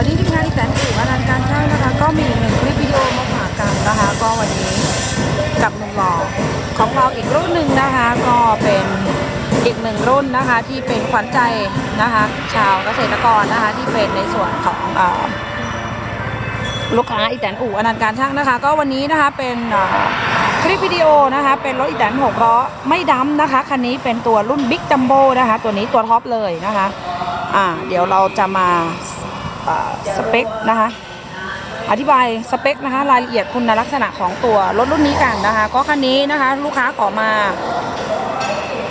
วันนี้ทีมงานอีแตนอู่อนันต์การช่างนะคะ ก็มีอีกหนึ่งคลิปวิดีโอมาฝากกันนะคะ ก็วันนี้กับหนุ่มหล่อของเราอีกรุ่นหนึ่งนะคะ ก็เป็นอีกหนึ่งรุ่นนะคะ ที่เป็นขวัญใจนะคะ ชาวเกษตรกรนะคะ ที่เป็นในส่วนของอลูกค้าอีแตนอู่อนันต์การช่างนะคะ ก็วันนี้นะคะเป็นคลิปวิดีโอนะคะ เป็นรถอีแตนหกล้อไม่ดำนะคะคันนี้เป็นตัวรุ่นบิ๊กจัมโบ้นะคะ ตัวนี้ตัวท็อปเลยนะคะ อ่า เดี๋ยวเราจะมา สเปคนะคะ อธิบายสเปคนะคะรายละเอียดคุณลักษณะของตัวรถรุ่นนี้กันนะคะ ก็คันนี้นะคะลูกค้าขอมา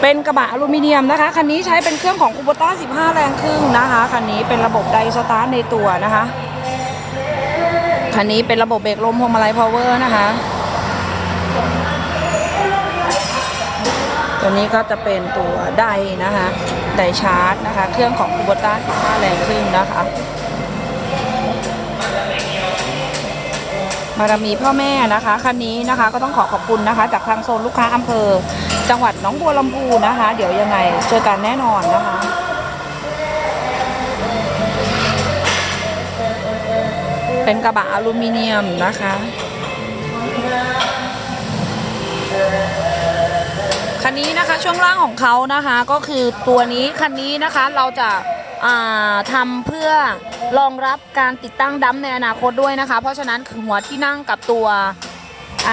เป็นกระบะอลูมิเนียมนะคะคันนี้ใช้เป็นเครื่องของคูโบต้า15 แรงครึ่งนะคะคันนี้เป็นระบบไดสตาร์ทในตัวนะคะคันนี้เป็นระบบเบรกลมพวงมาลัยพาวเวอร์นะคะตัวนี้ก็จะเป็นตัวไดนะคะไดชาร์จนะคะ เครื่องของคูโบต้า15 แรงครึ่งนะคะ บารมีพ่อแม่นะคะคันนี้นะคะก็ต้องขอขอบคุณนะคะ จากทางโซนลูกค้าอำเภอ จังหวัดหนองบัวลำพูนะคะ เดี๋ยวยังไงเจอกันแน่นอนนะคะเป็นกระบะอลูมิเนียมนะคะ คันนี้นะคะช่วงล่างของเขานะคะก็คือตัวนี้คันนี้นะคะเราจะาทำเพื่อ รองรับการติดตั้งดัมในอนาคตด้วยนะคะ เพราะฉะนั้นคือหัวที่นั่งกับตัวอ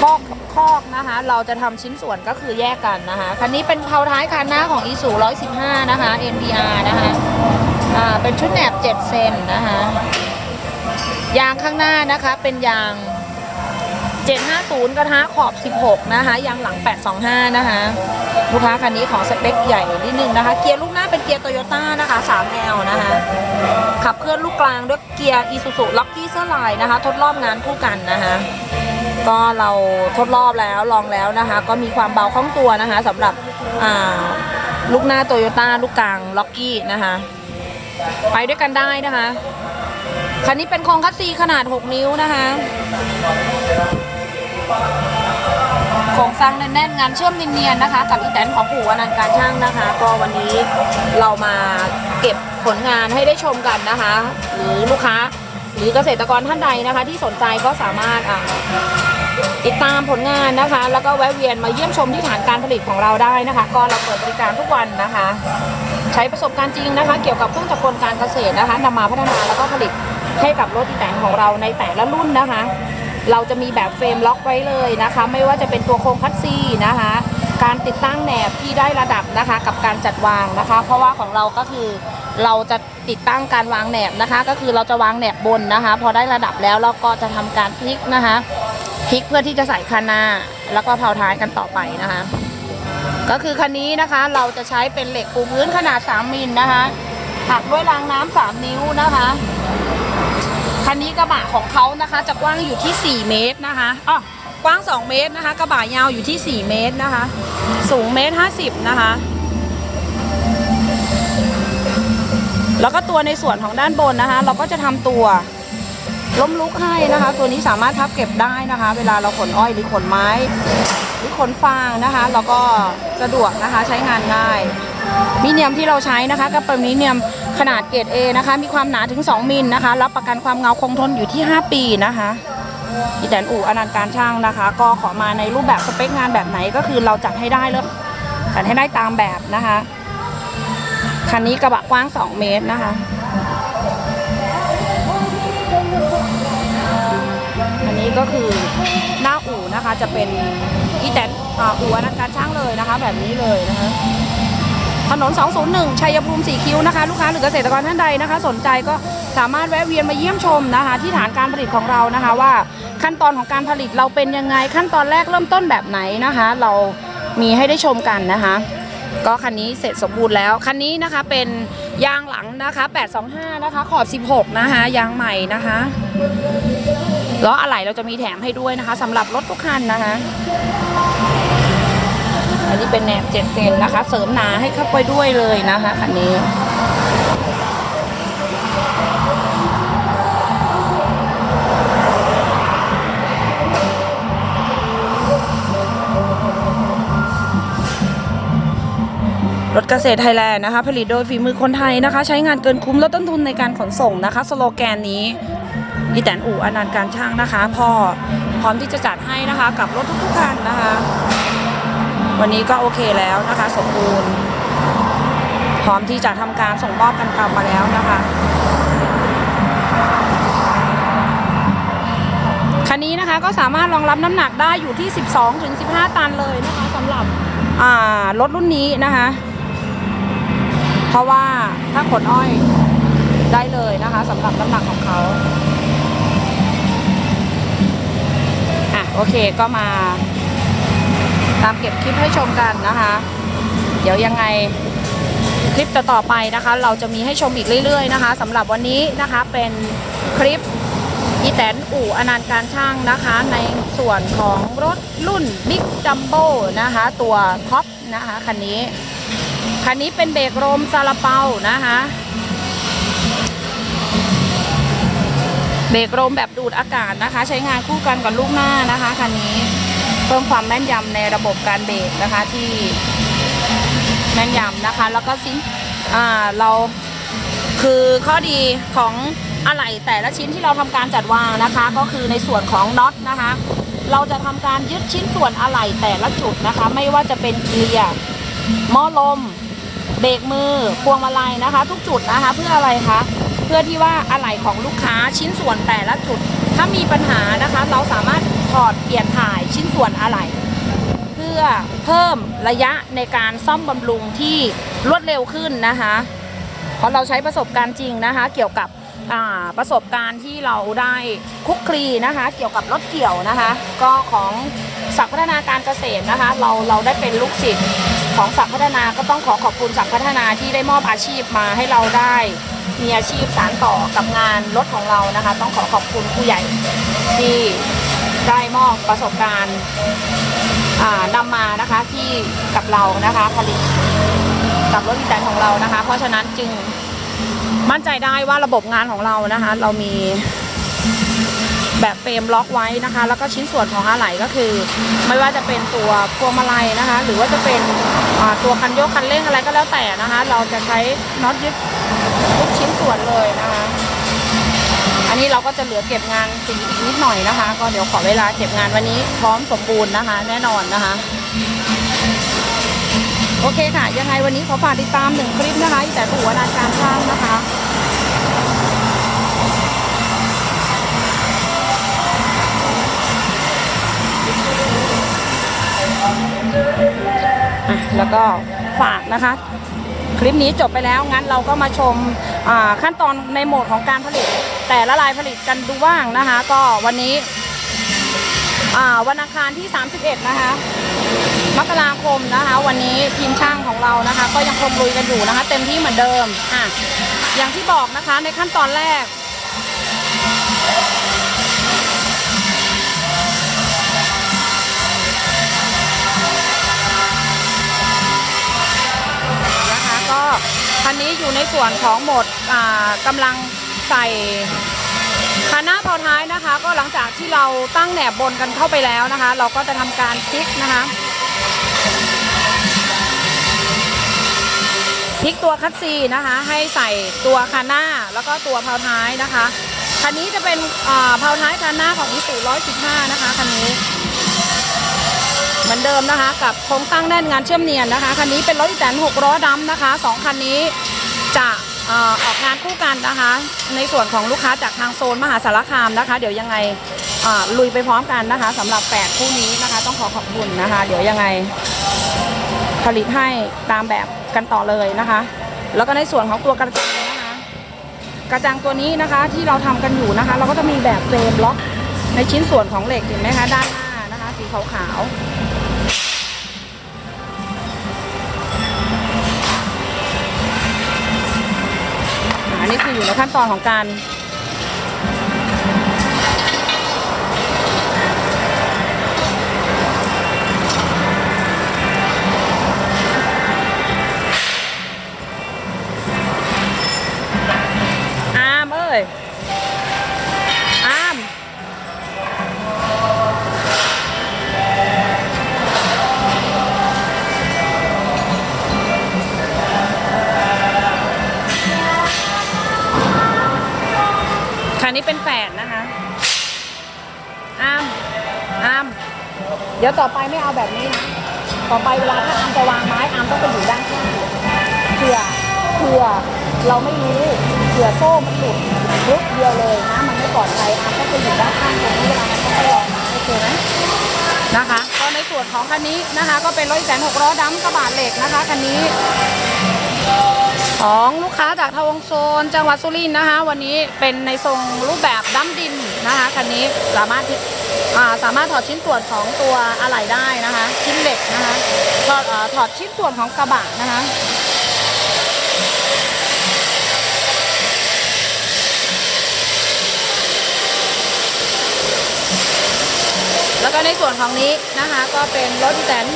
คอกคอกนะคะ เราจะทำชิ้นส่วนก็คือแยกกันนะคะ คันนี้เป็นเพาท้ายคันหน้าของ e s u 115 นะคะ NPR นะคะอ่าเป็นชุดแหนบ 7 เซนนะคะ ยางข้างหน้านะคะเป็นยาง 750 กระทะขอบ 16 นะคะ ยางหลัง 825 นะคะ ลูกค้าคันนี้ของสเปคใหญ่นิดนึงนะคะ เกียร์ลูกหน้าเป็นเกียร์โตโยต้านะคะ 3L นะคะ ขับเคลื่อนลูกกลางด้วยเกียร์ Isuzu Lucky เสื้อลายนะคะ ทดรอบงานคู่กันนะคะ ก็เราทดรอบแล้วลองแล้วนะคะ ก็มีความเบาคล่องตัวนะคะสำหรับลูกหน้าโตโยต้าลูกกลางล็อกกี้นะคะ ไปด้วยกันได้นะคะ คันนี้เป็นโครงคัสซีขนาด 6 นิ้วนะคะ โครงสร้งแน่นๆงานเชื่อมเนียนๆนะคะ กับอีแตนของปู่อนันต์การช่างนะคะ ก็วันนี้เรามาเก็บผลงานให้ได้ชมกันนะคะ หรือลูกค้า หรือเกษตรกรท่านใดนะคะ ที่สนใจก็สามารถอ่าติดตามผลงานนะคะ แล้วก็แวะเวียนมาเยี่ยมชมที่ฐานการผลิตของเราได้นะคะ ก็เราเปิดบริการทุกวันนะคะ ใช้ประสบการณ์จริงนะคะ เกี่ยวกับเครื่องจักรกลการเกษตรนะคะนำมาพัฒนาแล้วก็ผลิตให้กับรถอีแตนของเราในแต่ละรุ่นนะคะ เราจะมีแบบเฟรมล็อกไว้เลยนะคะ ไม่ว่าจะเป็นตัวโครงคัสซีนะคะ การติดตั้งแหนบที่ได้ระดับนะคะ กับการจัดวางนะคะ เพราะว่าของเราก็คือเราจะติดตั้งการวางแหนบนะคะ ก็คือเราจะวางแหนบบนนะคะ พอได้ระดับแล้วเราก็จะทำการพลิกนะคะพลิกเพื่อที่จะใส่คันหน้า แล้วก็เพาท้ายกันต่อไปนะคะ ก็คือคันนี้นะคะเราจะใช้เป็นเหล็กปูพื้นขนาด 3มิลนะคะหักด้วยรางน้ำ3นิ้วนะคะ คันนี้กระบะของเขานะคะจะกว้างอยู่ที่ 4 เมตรนะคะอ๋อกว้าง 2 เมตรนะคะ กระบะยาวอยู่ที่ 4 เมตรนะคะ สูงเมตร50 นะคะ แล้วก็ตัวในส่วนของด้านบนนะคะ เราก็จะทำตัวล้มลุกให้นะคะ ตัวนี้สามารถพับเก็บได้นะคะ เวลาเราขนอ้อยหรือขนไม้หรือขนฟางนะคะแล้วก็สะดวกนะคะใช้งานง่ายมีเนียมที่เราใช้นะคะก็เป็นมีเนียม ขนาดเกรด A นะคะ มีความหนาถึง 2 มิลนะคะ รับประกันความเงาคงทนอยู่ที่ 5 ปีนะคะอีแตนอู่อนันต์การช่างนะคะ ก็ขอมาในรูปแบบสเปคงานแบบไหนก็คือเราจัดให้ได้เลยจัดให้ได้ตามแบบนะคะ คันนี้กระบะกว้าง 2 เมตรนะคะอันนี้ก็คือหน้าอู่นะคะจะเป็นอีแตนอู่อนันต์การช่างเลยนะคะ แบบนี้เลยนะคะ ถนน 201 ชัยภูมิสีคิ้วนะคะ ลูกค้าหรือเกษตรกรท่านใดนะคะ สนใจก็สามารถแวะเวียนมาเยี่ยมชมนะคะ ที่ฐานการผลิตของเรานะคะ ว่าขั้นตอนของการผลิตเราเป็นยังไงขั้นตอนแรกเริ่มต้นแบบไหนนะคะ เรามีให้ได้ชมกันนะคะ ก็คันนี้เสร็จสมบูรณ์แล้วคันนี้นะคะเป็นยางหลังนะคะ 825 นะคะ ขอบ 16 นะคะ ยางใหม่นะคะล้ออะไหล่เราจะมีแถมให้ด้วยนะคะสำหรับรถทุกคันนะคะ อันนี้เป็นแหนบ7เซนนะคะ เสริมหนาให้เข้าไปด้วยเลยนะคะคันนี้รถเกษตรไทยแลนด์นะคะ ผลิตโดยฝีมือคนไทยนะคะ ใช้งานเกินคุ้มลดต้นทุนในการขนส่งนะคะ สโลแกนนี้อีแตนอู่อนันต์การช่างนะคะ พ่อพร้อมที่จะจัดให้นะคะ กับรถทุกๆคันนะคะ วันนี้ก็โอเคแล้วนะคะ สมบูรณ์ พร้อมที่จะทำการส่งมอบกันกลับมาแล้วนะคะคันนี้นะคะก็สามารถรองรับน้ำหนักได้อยู่ที่ 12ถึง15 ตันเลยนะคะสำหรับอ่ารถรุ่นนี้นะคะ เพราะว่าถ้าขนอ้อยได้เลยนะคะสำหรับน้ำหนักของเขาอะโอเคก็มา ตามเก็บคลิปให้ชมกันนะคะ เดี๋ยวยังไงคลิปต่อๆไปนะคะ เราจะมีให้ชมอีกเรื่อย ๆ นะคะสำหรับวันนี้นะคะเป็นคลิปอีแตนอู่อนันต์การช่างนะคะ ในส่วนของรถรุ่นบิ๊กจัมโบ้นะคะ ตัวท็อปนะคะคันนี้ คันนี้เป็นเบรกโรมซาลาเปานะคะเบรกโรมแบบดูดอากาศนะคะ ใช้งานคู่กันกับลูกหน้านะคะคันนี้ พิ่มความแม่นยำในระบบการเบรกนะคะที่แม่นยำนะคะ แล้วก็ซิอ่าเราคือข้อดีของอะไหล่แต่ละชิ้นที่เราทำการจัดวางนะคะ ก็คือในส่วนของน็อตนะคะ เราจะทำการยึดชิ้นส่วนอะไหล่แต่ละจุดนะคะ ไม่ว่าจะเป็นเกียร์หม้อลม เบรกมือพวงมาลัยนะคะ ทุกจุดนะคะ เพื่ออะไรคะเพื่อที่ว่าอะไหล่ของลูกค้าชิ้นส่วนแต่ละจุด ถ้ามีปัญหานะคะเราสามารถถอดเปลี่ยนถ่ายชิ้นส่วนอะไหล่เพื่อเพิ่มระยะในการซ่อมบำรุงที่รวดเร็วขึ้นนะคะ เพราะเราใช้ประสบการณ์จริงนะคะ เกี่ยวกับประสบการณ์ที่เราได้คลุกคลีนะคะ เกี่ยวกับรถเกี่ยวนะคะ ก็ของศักย์พัฒนาการเกษตรนะคะ เราเราได้เป็นลูกศิษย์ของศักย์พัฒนาก็ต้องขอขอบคุณศักย์พัฒนาที่ได้มอบอาชีพมาให้เราได้ มีอาชีพสานต่อกับงานรถของเรานะคะ ต้องขอขอบคุณผู้ใหญ่ที่ได้มอบประสบการณ์อ่านำมานะคะที่กับเรานะคะผลิตกับรถอีแตนของเรานะคะ เพราะฉะนั้นจึงมั่นใจได้ว่าระบบงานของเรานะคะ เรามีแบบเฟรมล็อกไว้นะคะ แล้วก็ชิ้นส่วนของอะไหล่ก็คือ ไม่ว่าจะเป็นตัวพวงมาลัยนะคะ หรือว่าจะเป็นตัวคันโยกคันเร่งอะไรก็แล้วแต่นะคะ เราจะใช้น็อตยึด ทุกชิ้นส่วนเลยนะคะ อันนี้เราก็จะเหลือเก็บงานสีอีกนิดหน่อยนะคะ ก็เดี๋ยวขอเวลาเก็บงานวันนี้พร้อมสมบูรณ์นะคะ แน่นอนนะคะโอเคค่ะ ยังไงวันนี้ขอฝากติดตามหนึ่งคลิปนะคะแต่ตัวนาการช่างนะคะแล้วก็ฝากนะคะ คลิปนี้จบไปแล้วงั้นเราก็มาชมขั้นตอนในโหมดของการผลิต แต่ละลายผลิตกันดูบ้างนะคะ ก็วันนี้วันอังคารที่ 31 นะคะมกราคมนะคะ วันนี้ทีมช่างของเรานะคะ ก็ยังคงลุยกันอยู่นะคะ เต็มที่เหมือนเดิมอะอย่างที่บอกนะคะในขั้นตอนแรก นี้อยู่ในส่วนของหมดอ่ากำลังใส่คันหน้าเผาท้ายนะคะ ก็หลังจากที่เราตั้งแหนบบนกันเข้าไปแล้วนะคะ เราก็จะทำการพลิกนะคะพลิกตัวคัตซีนะคะ ให้ใส่ตัวคันหน้าแล้วก็ตัวเพาท้ายนะคะคันนี้จะเป็นอ่าเพาท้ายคันหน้าของอิสุ115 นะคะคันนี้เหมือนเดิมนะคะ กับโครงสร้างแน่นงานเชื่อมเนียนนะคะคันนี้เป็นรถอีแตน6ล้อดำนะคะสองคันนี้ จะออกงานคู่กันนะคะ ในส่วนของลูกค้าจากทางโซนมหาสารคามนะคะ เดี๋ยวยังไงลุยไปพร้อมกันนะคะสำหรับ 8 คู่นี้นะคะ ต้องขอขอบคุณนะคะ เดี๋ยวยังไงผลิตให้ตามแบบกันต่อเลยนะคะ แล้วก็ในส่วนของตัวกระจังนะคะกระจังตัวนี้นะคะที่เราทำกันอยู่นะคะ เราก็จะมีแบบเฟรมล็อกในชิ้นส่วนของเหล็กเห็นไหมคะด้านหน้านะคะ สีขาวๆ นี่คืออยู่ในขั้นตอนของการ นี้เป็นแฝดนะคะอ้ามอ้ามเดี๋ยวต่อไปไม่เอาแบบนี้นะ ต่อไปเวลาถ้าอามจะวางไม้อามต้องไปอยู่ด้านข้างเผื่อเผื่อเราไม่รู้เผื่อโซ่มันหลุดลุกเดียวเลยนะ มันไม่ปลอดภัยอามต้องไปอยู่ด้านข้างตรงนี้เวลามันต้องไปลองไม้โอเคไหมนะคะก็ในส่วนของคันนี้นะคะ ก็เป็นรถแสนหกล้อดำกระบะเหล็กนะคะคันนี้ ของลูกค้าจากทวงโซนจังหวัดสุรินทร์นะคะ วันนี้เป็นในทรงรูปแบบดั้มดินนะคะคันนี้สามารถาสามารถถอดชิ้นส่วนของตัวอะไหล่ได้นะคะ ชิ้นเหล็กนะคะถอดถอดชิ้นส่วนของกระบะนะคะแล้วก็ในส่วนของนี้นะคะก็เป็นรถดีแตน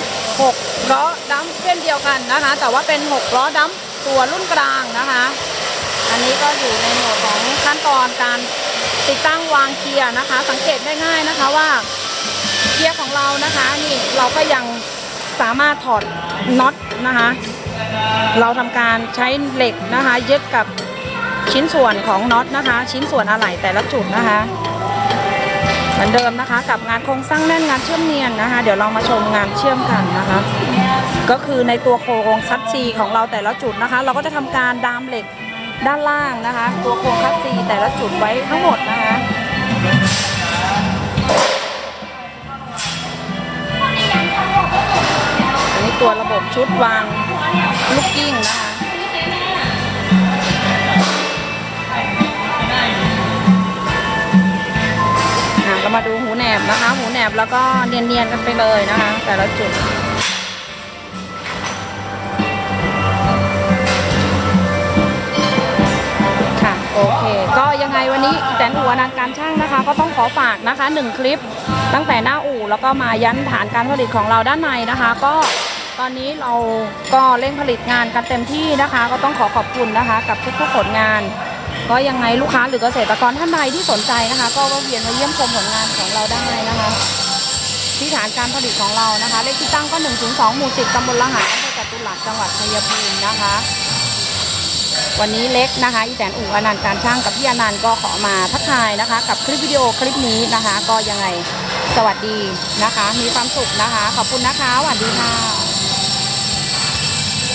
6ล้อดัมเช่นเดียวกันนะคะ แต่ว่าเป็น 6 ล้อดัม ตัวรุ่นกลางนะคะ อันนี้ก็อยู่ในหมวดของขั้นตอนการติดตั้งวางเกียร์นะคะ สังเกตได้ง่ายนะคะว่าเกียร์ของเรานะคะนี่เราก็ยังสามารถถอดน็อตนะคะ เราทำการใช้เหล็กนะคะยึดกับชิ้นส่วนของน็อตนะคะ ชิ้นส่วนอะไหล่แต่ละจุดนะคะ เหมือนเดิมนะคะ กับงานโครงสร้างแน่นงานเชื่อมเนียนนะคะ เดี๋ยวเรามาชมงานเชื่อมกันนะคะ ก็คือในตัวโครงซัดซีของเราแต่ละจุดนะคะ เราก็จะทำการดามเหล็กด้านล่างนะคะ ตัวโครงคัดซีแต่ละจุดไว้ทั้งหมดนะคะอันนี้ตัวระบบชุดวางลูกกิ้งนะคะ เรามาดูหูแหนบนะคะ หูแหนบแล้วก็เนียนๆกันไปเลยนะคะ แต่ละจุดค่ะโอเค ก็ยังไงวันนี้แตนหัวนันการช่างนะคะ ก็ต้องขอฝากนะคะหนึ่งคลิป ตั้งแต่หน้าอู่แล้วก็มายันฐานการผลิตของเราด้านในนะคะ ก็ตอนนี้เราก็เร่งผลิตงานกันเต็มที่นะคะ ก็ต้องขอขอบคุณนะคะ กับทุกๆผลงาน ก็ยังไงลูกค้าหรือเกษตรกรท่านใดที่สนใจนะคะ ก็แวะเวียนมาเยี่ยมชมผลงานของเราได้นะคะ ที่ฐานการผลิตของเรานะคะ เลขที่ตั้งก็1ถึง2หมู่ 10 ตำบลละหารอำเภอจตุรัสจังหวัดชัยภูมินะคะ วันนี้เล็กนะคะ อีแตนอู่อนันต์การช่างกับพี่อนันต์ก็ขอมาทักทายนะคะ กับคลิปวิดีโอคลิปนี้นะคะ ก็ยังไงสวัสดีนะคะ มีความสุขนะคะ ขอบคุณนะคะสวัสดีค่ะ